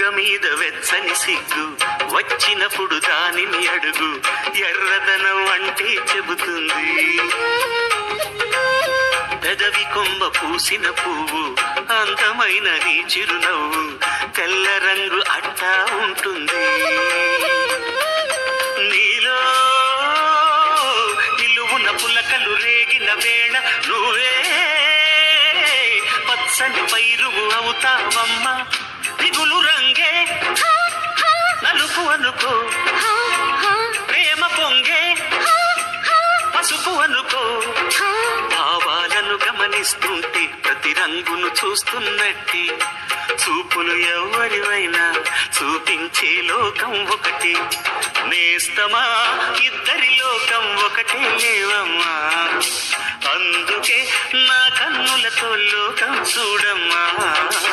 బుగ్గ మీద వెచ్చని సిగ్గు వచ్చినప్పుడు దానిని అడుగు ఎర్రదనం అంటే చెబుతుంది. పెదవి కొమ్మ పూసిన పువ్వు అందమైన నీ చిరునవ్వు తెల్ల రంగు అట్టా ఉంటుంది. నీలో నిలువున పులకలు రేగిన వేళ నువ్వే పచ్చని పైరువు అవుతావమ్మ. తప్పు అనుకో భావాలను గమనిస్తుంటే ప్రతి రంగును చూస్తున్నట్టి. చూపులు ఎవరివైనా చూపించే లోకం ఒకటి. నేస్తమా ఇద్దరి లోకం ఒకటే లేవమ్మా. అందుకే నా కన్నులతో లోకం చూడమ్మా.